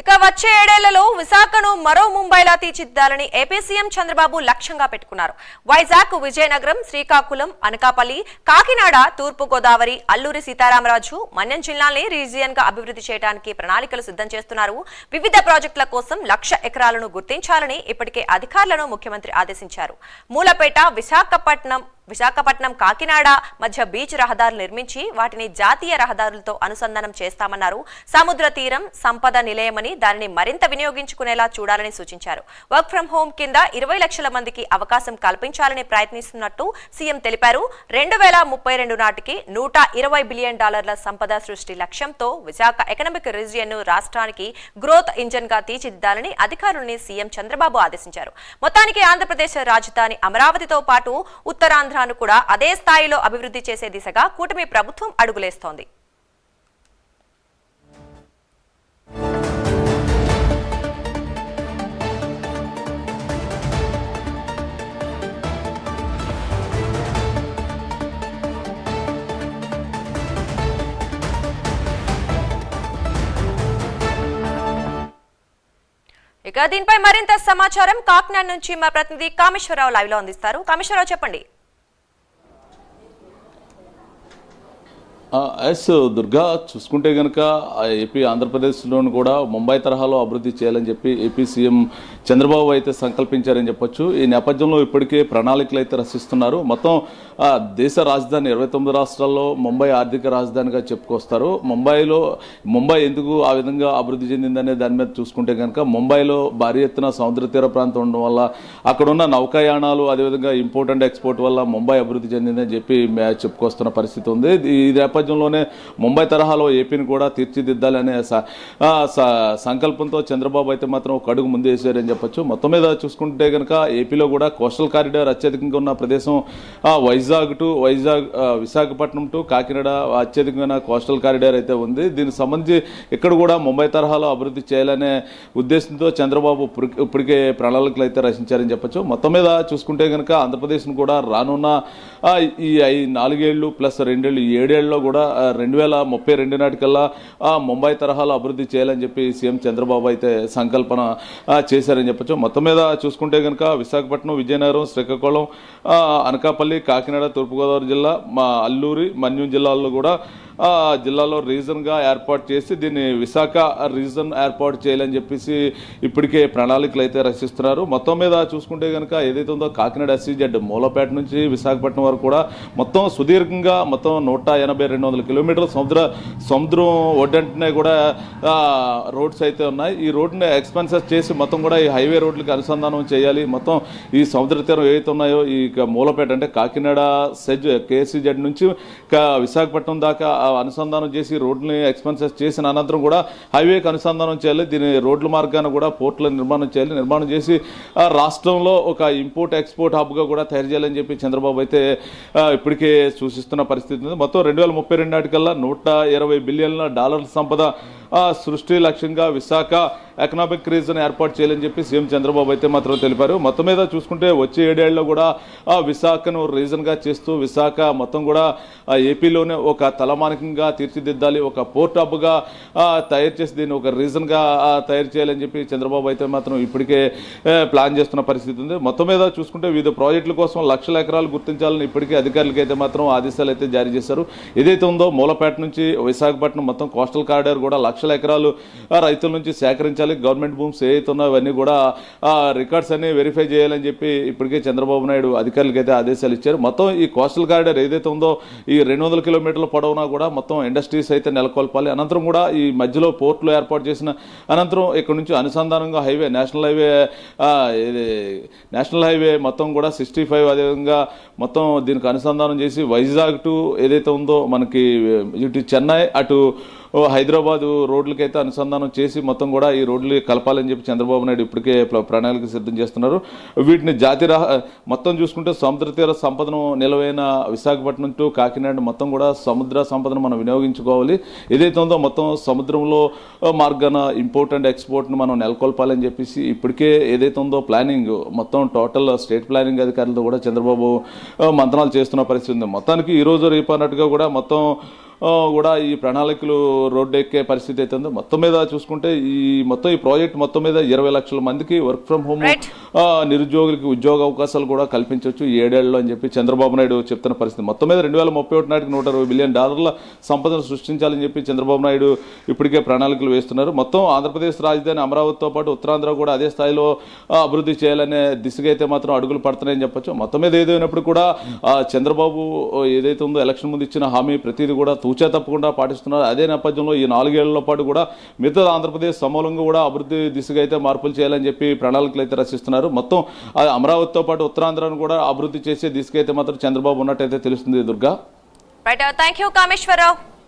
ఇక వచ్చే ఏడేళ్ళలో విశాఖను మరో ముంబైలా తీర్చిదిద్దాలని ఏపీ సీఎం చంద్రబాబు లక్ష్యంగా పెట్టుకున్నారు. వైజాగ్ విజయనగరం శ్రీకాకుళం అనకాపల్లి కాకినాడ తూర్పు గోదావరి అల్లూరి సీతారామరాజు మన్యం జిల్లాల్ని రీజియన్గా అభివృద్ధి చేయడానికి ప్రణాళికలు సిద్ధం చేస్తున్నారు. వివిధ ప్రాజెక్టుల కోసం లక్ష ఎకరాలను గుర్తించాలని ఇప్పటికే అధికారులను ముఖ్యమంత్రి ఆదేశించారు. మూలపేట విశాఖపట్నం విశాఖపట్నం కాకినాడ మధ్య బీచ్ రహదారులు నిర్మించి వాటిని జాతీయ రహదారులతో అనుసంధానం చేస్తామన్నారు. సముద్ర తీరం సంపద నిలయమని దానిని మరింత వినియోగించుకునేలా చూడాలని సూచించారు. వర్క్ ఫ్రం హోం కింద ఇరవై లక్షల మందికి అవకాశం కల్పించాలని ప్రయత్నిస్తున్నట్టు సీఎం తెలిపారు. రెండు వేల ముప్పై రెండు నాటికి నూట ఇరవై బిలియన్ డాలర్ల సంపద సృష్టి లక్ష్యంతో విశాఖ ఎకనామిక్ రీజియన్ను రాష్ట్రానికి గ్రోత్ ఇంజన్గా తీర్చిదిద్దాలని అధికారుల్ని సీఎం చంద్రబాబు ఆదేశించారు. మొత్తానికి ఆంధ్రప్రదేశ్ రాజధాని అమరావతితో పాటు ఉత్తరాంధ్ర ఆంధ్రాను కూడా అదే స్థాయిలో అభివృద్ధి చేసే దిశగా కూటమి ప్రభుత్వం అడుగులేస్తోంది. ఇక దీనిపై మరింత సమాచారం కాకినాడ నుంచి మా ప్రతినిధి కామేశ్వరరావు లైవ్లో అందిస్తారు. కామేశ్వరరావు చెప్పండి. ఎస్ దుర్గా చూసుకుంటే కనుక ఏపీ ఆంధ్రప్రదేశ్లోను కూడా ముంబై తరహాలో అభివృద్ధి చేయాలని చెప్పి ఏపీ సీఎం చంద్రబాబు అయితే సంకల్పించారని చెప్పొచ్చు. ఈ నేపథ్యంలో ఇప్పటికే ప్రణాళికలు అయితే రచిస్తున్నారు. మొత్తం దేశ రాజధాని ఇరవై తొమ్మిది రాష్ట్రాల్లో ముంబై ఆర్థిక రాజధానిగా చెప్పుకొస్తారు. ముంబైలో ముంబై ఎందుకు ఆ విధంగా అభివృద్ధి చెందిందనే దాని మీద చూసుకుంటే కనుక ముంబైలో భారీ ఎత్తున సముద్ర తీర ప్రాంతం ఉండడం వల్ల అక్కడున్న నౌకాయానాలు అదేవిధంగా ఇంపోర్ట్ అండ్ ఎక్స్పోర్ట్ వల్ల ముంబై అభివృద్ధి చెందిందని చెప్పి చెప్పుకొస్తున్న పరిస్థితి ఉంది. ఈ నేపథ్యంలోనే ముంబై తరహాలో ఏపీని కూడా తీర్చిదిద్దాలనే స- స- సంకల్పంతో చంద్రబాబు అయితే మాత్రం ఒక అడుగు ముందు వేసారని చెప్పొచ్చు. మొత్తం మీద చూసుకుంటే కనుక ఏపీలో కూడా కోస్టల్ కారిడార్ అత్యధికంగా ఉన్న ప్రదేశం వైజాగ్ టు వైజాగ్ విశాఖపట్నం టు కాకినాడ అత్యధికమైన కోస్టల్ కారిడార్ అయితే ఉంది. దీనికి సంబంధించి ఇక్కడ కూడా ముంబై తరహాలో అభివృద్ధి చేయాలనే ఉద్దేశంతో చంద్రబాబు ఇప్పటికే ప్రణాళికలు అయితే రచించారని చెప్పొచ్చు. మొత్తం మీద చూసుకుంటే కనుక ఆంధ్రప్రదేశ్ను కూడా రానున్న ఈ ఐ నాలుగేళ్ళు ప్లస్ రెండేళ్ళు ఏడేళ్ళలో కూడా కూడా రెండు వేల ముప్పై రెండు నాటికల్లా ముంబై తరహాలో అభివృద్ధి చేయాలని చెప్పి సీఎం చంద్రబాబు అయితే సంకల్పన చేశారని చెప్పొచ్చు. మొత్తం మీద చూసుకుంటే కనుక విశాఖపట్నం విజయనగరం శ్రీకాకుళం అనకాపల్లి కాకినాడ తూర్పుగోదావరి జిల్లా మా అల్లూరి మన్యం జిల్లాల్లో కూడా జిల్లాలో రీజన్గా ఏర్పాటు చేసి దీన్ని విశాఖ రీజన్ ఏర్పాటు చేయాలని చెప్పేసి ఇప్పటికే ప్రణాళికలు అయితే రచిస్తున్నారు. మొత్తం మీద చూసుకుంటే కనుక ఏదైతే ఉందో కాకినాడ ఎస్సీజెడ్ మూలపేట నుంచి విశాఖపట్నం వరకు కూడా మొత్తం సుదీర్ఘంగా మొత్తం నూట ఎనభై రెండు వందల కిలోమీటర్ల సముద్ర సముద్రం ఒడ్డంటనే కూడా రోడ్స్ అయితే ఉన్నాయి. ఈ రోడ్ని ఎక్స్పెన్సెస్ చేసి మొత్తం కూడా ఈ హైవే రోడ్లకి అనుసంధానం చేయాలి. మొత్తం ఈ సముద్ర తీరం ఏవైతే ఉన్నాయో ఈ మూలపేట అంటే కాకినాడ సెజ్ కేసీజెడ్ నుంచి విశాఖపట్నం దాకా అనుసంధానం చేసి రోడ్లని ఎక్స్పెన్సెస్ చేసిన అనంతరం కూడా హైవేకి అనుసంధానం చేయాలి. దీని రోడ్ల మార్గాన్ని కూడా పోర్టుల నిర్మాణం చేయాలి. నిర్మాణం చేసి రాష్ట్రంలో ఒక ఇంపోర్ట్ ఎక్స్పోర్ట్ హబ్గా కూడా తయారు చేయాలని చెప్పి చంద్రబాబు అయితే ఇప్పటికే సూచిస్తున్న పరిస్థితి ఉంది. మొత్తం రెండు వేల ముప్పై రెండు నాటికల్లా నూట ఇరవై బిలియన్ల డాలర్ల సంపద సృష్టి లక్ష్యంగా విశాఖ ఎకనామిక్ రీజన్ ఏర్పాటు చేయాలని చెప్పి సీఎం చంద్రబాబు అయితే మాత్రం తెలిపారు. మొత్తం మీద చూసుకుంటే వచ్చే ఏడేళ్ళలో కూడా ఆ విశాఖను రీజన్గా చేస్తూ విశాఖ మొత్తం కూడా ఏపీలోనే ఒక తలమానికంగా తీర్చిదిద్దాలి ఒక పోర్ట్ హబ్గా తయారు చేసి దీన్ని ఒక రీజన్గా తయారు చేయాలని చెప్పి చంద్రబాబు అయితే మాత్రం ఇప్పటికే ప్లాన్ చేస్తున్న పరిస్థితి ఉంది. మొత్తం మీద చూసుకుంటే వివిధ ప్రాజెక్టుల కోసం లక్షల ఎకరాలు గుర్తించాలని ఇప్పటికే అధికారులకు అయితే మాత్రం ఆదేశాలు అయితే జారీ చేశారు. ఏదైతే ఉందో మూలపేట నుంచి విశాఖపట్నం మొత్తం కోస్టల్ కారిడార్ కూడా లక్షల ఎకరాలు రైతుల నుంచి సేకరించాలి. గవర్నమెంట్ భూమ్స్ ఏవైతే ఉన్నాయో అవన్నీ కూడా రికార్డ్స్ అన్ని వెరిఫై చేయాలని చెప్పి ఇప్పటికే చంద్రబాబు నాయుడు అధికారులకు అయితే ఆదేశాలు ఇచ్చారు. మొత్తం ఈ కోస్టల్ కారిడార్ ఏదైతే ఉందో ఈ రెండు వందల కిలోమీటర్ల పొడవునా కూడా మొత్తం ఇండస్ట్రీస్ అయితే నెలకొల్పాలి. అనంతరం కూడా ఈ మధ్యలో పోర్టులు ఏర్పాటు చేసిన అనంతరం ఇక్కడ నుంచి అనుసంధానంగా highway national highway national highway మొత్తం కూడా సిక్స్టీ ఫైవ్ అదేవిధంగా మొత్తం దీనికి అనుసంధానం చేసి వైజాగ్ టు ఏదైతే ఉందో మనకి ఇటు చెన్నై అటు హైదరాబాదు రోడ్లకైతే అనుసంధానం చేసి మొత్తం కూడా ఈ రోడ్లు కలపాలని చెప్పి చంద్రబాబు నాయుడు ఇప్పటికే ప్రణాళిక సిద్ధం చేస్తున్నారు. వీటిని జాతి రహ మొత్తం చూసుకుంటే సముద్ర తీర సంపదను నిలవైన విశాఖపట్నం టు కాకినాడ మొత్తం కూడా సముద్ర సంపదను మనం వినియోగించుకోవాలి. ఏదైతే ఉందో మొత్తం సముద్రంలో మార్గాన ఇంపోర్ట్ అండ్ ఎక్స్పోర్ట్ను మనం నెలకొల్పాలని చెప్పేసి ఇప్పటికే ఏదైతే ఉందో ప్లానింగ్ మొత్తం టోటల్ స్టేట్ ప్లానింగ్ అధికారులతో కూడా చంద్రబాబు మంతనాలు చేస్తున్న పరిస్థితి ఉంది. మొత్తానికి ఈరోజు రేపు అన్నట్టుగా కూడా మొత్తం కూడా ఈ ప్రణాళికలు రోడ్డు ఎక్కే పరిస్థితి అయితే ఉందో. మొత్తం మీద చూసుకుంటే ఈ మొత్తం ఈ ప్రాజెక్ట్ మొత్తం మీద ఇరవై లక్షల మందికి వర్క్ ఫ్రమ్ హోమ్. నిరుద్యోగులకి ఉద్యోగ అవకాశాలు కూడా కల్పించవచ్చు ఈ ఏడేళ్ళలో అని చెప్పి చంద్రబాబు నాయుడు చెప్తున్న పరిస్థితి. మొత్తం మీద రెండు వేల ముప్పై ఒకటి నాటికి నూట అరవై బిలియన్ డాలర్ల సంపదను సృష్టించాలని చెప్పి చంద్రబాబు నాయుడు ఇప్పటికే ప్రణాళికలు వేస్తున్నారు. మొత్తం ఆంధ్రప్రదేశ్ రాజధాని అమరావతితో పాటు ఉత్తరాంధ్ర కూడా అదే స్థాయిలో అభివృద్ధి చేయాలనే దిశగా అయితే మాత్రం అడుగులు పడుతున్నాయని చెప్పొచ్చు. మొత్తం మీద ఏదైనప్పుడు కూడా చంద్రబాబు ఏదైతే ఉందో ఎలక్షన్ ముందు ఇచ్చిన హామీ ప్రతిదీ కూడా తూచా తప్పకుండా పాటిస్తున్నారు. అదే నేపథ్యంలో ఈ నాలుగేళ్ళ పాటు కూడా మిగతా ఆంధ్రప్రదేశ్ సమూలంగా కూడా అభివృద్ధి దిశగా అయితే మార్పులు చేయాలని చెప్పి ప్రణాళికలు అయితే రచిస్తున్నారు. మొత్తం అమరావతితో పాటు ఉత్తరాంధ్రను కూడా అభివృద్ధి చేసే దిశగా అయితే మాత్రం చంద్రబాబు ఉన్నట్టయితే తెలుస్తుంది Durga. Thank you uh, Kameswararao.